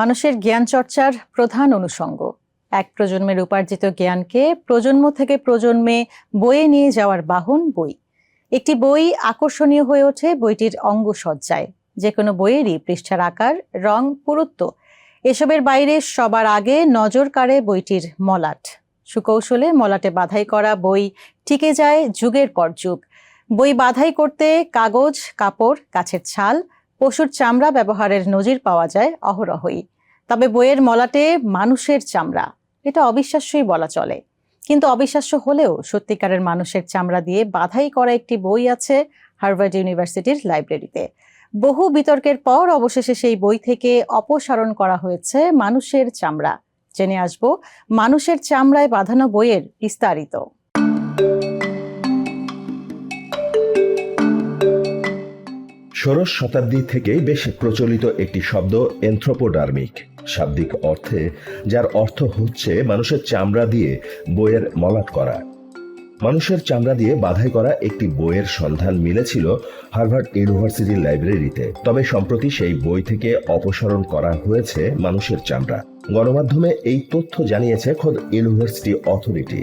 মানুষের জ্ঞান চর্চার প্রধান অনুষঙ্গ। এক প্রজন্মের উপার্জিত জ্ঞানকে প্রজন্ম থেকে প্রজন্মে বয়ে নিয়ে যাওয়ার বাহন বই। একটি বই আকর্ষণীয় হয়ে ওঠে বইটির অঙ্গসজ্জায়। যে কোনো বইয়েরই পৃষ্ঠার আকার, রং, পুরুত্ব, এসবের বাইরে সবার আগে নজর কাড়ে বইটির মলাট। সুকৌশলে মলাটে বাধাই করা বই টিকে যায় যুগের পর যুগ। বই বাধাই করতে কাগজ, কাপড় গাছের ছাল পশুর চামড়া ব্যবহারের নজির পাওয়া যায় অহরহই। তবে বইয়ের মলাটে মানুষের চামড়া, এটা অবিশ্বাস্যই বলা চলে। কিন্তু অবিশ্বাস্য হলেও সত্যিকারের মানুষের চামড়া দিয়ে বাধাই করা একটি বই আছে হার্ভার্ড ইউনিভার্সিটির লাইব্রেরিতে। বহু বিতর্কের পর অবশেষে সেই বই থেকে অপসারণ করা হয়েছে মানুষের চামড়া। জেনে আসব, মানুষের চামড়ায় বাঁধানো বইয়ের বিস্তারিত। ষোড়শ শতাব্দী থেকেই বেশ প্রচলিত একটি শব্দ এনথ্রোপোডার্মিক। শাব্দিক অর্থে, যার অর্থ হচ্ছে মানুষের চামড়া দিয়ে বইয়ের মলাট করা। মানুষের চামড়া দিয়ে বাধাই করা একটি বইয়ের সন্ধান মিলেছিল হার্ভার্ড ইউনিভার্সিটির লাইব্রেরিতে। তবে সম্প্রতি সেই বই থেকে অপসারণ করা হয়েছে মানুষের চামড়া। গণমাধ্যমে এই তথ্য জানিয়েছে খোদ university authority.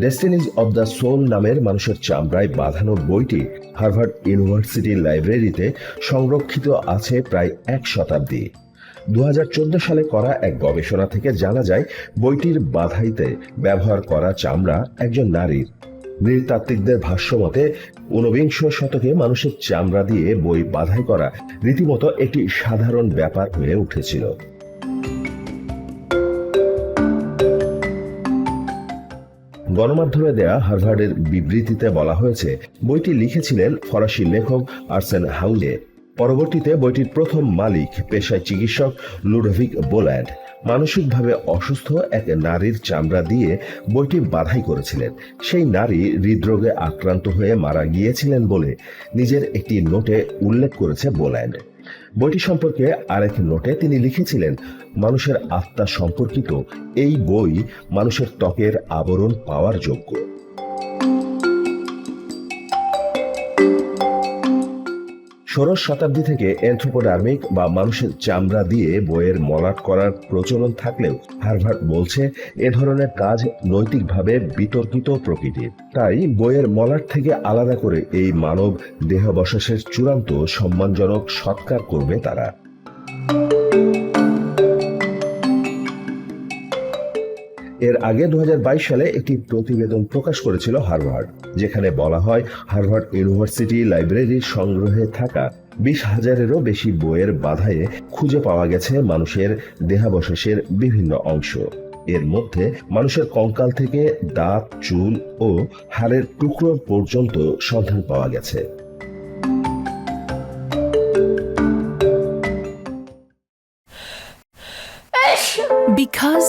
Destinies of the soul নামের মানুষের চামড়ায় বাঁধানো বইটি হার্ভার্ড ইউনিভার্সিটির লাইব্রেরিতে সংরক্ষিত আছে প্রায় এক শতাব্দী। দুহাজার চোদ্দ সালে করা এক গবেষণা থেকে জানা যায়, বইটির বাধাইতে ব্যবহার করা চামড়া একজন নারীর। নৃতাত্ত্বিকদের ভাষ্যমতে, ঊনবিংশ শতকে মানুষের চামড়া দিয়ে বই বাধাই করা রীতিমতো একটি সাধারণ ব্যাপার হয়ে উঠেছিল। গণমাধ্যমে দেয়া হার্ভার্ডের বিবৃতিতে বলা হয়েছে, বইটি লিখেছিলেন ফরাসি লেখক আর্সেন হাউলে। পরবর্তীতে বইটির প্রথম মালিক, পেশায় চিকিৎসক লুডোভিক বোল্যান্ড। মানসিকভাবে অসুস্থ এক নারীর চামড়া দিয়ে বইটি বাধাই করেছিলেন। সেই নারী হৃদরোগে আক্রান্ত হয়ে মারা গিয়েছিলেন বলে নিজের একটি নোটে উল্লেখ করেছে বোল্যান্ড। বইটি সম্পর্কে আরেক নোটে তিনি লিখেছিলেন, মানুষের আত্মা সম্পর্কিত এই বই মানুষের ত্বকের আবরণ পাওয়ার যোগ্য। ষোড়শ শতাব্দী থেকে অ্যান্থ্রোপোডার্মিক বা মানুষের চামড়া দিয়ে বইয়ের মলাট করার প্রচলন থাকলেও হার্ভার্ড বলছে এ ধরনের কাজ নৈতিকভাবে বিতর্কিত প্রকৃতির। তাই বইয়ের মলাট থেকে আলাদা করে এই মানব দেহাবশেষের চূড়ান্ত সম্মানজনক সৎকার করবে তারা। এর আগে দু হাজার বাইশ সালে একটি প্রতিবেদন প্রকাশ করেছিল হার্ভার্ড, যেখানে বলা হয় হার্ভার্ড ইউনিভার্সিটি লাইব্রেরির সংগ্রহে থাকা বিশ হাজারেরও বেশি বইয়ের বাধায়ে খুঁজে পাওয়া গেছে মানুষের দেহাবশেষের বিভিন্ন অংশ। এর মধ্যে মানুষের কঙ্কাল থেকে দাঁত, চুল ও হাড়ের টুকরো পর্যন্ত সন্ধান পাওয়া গেছে।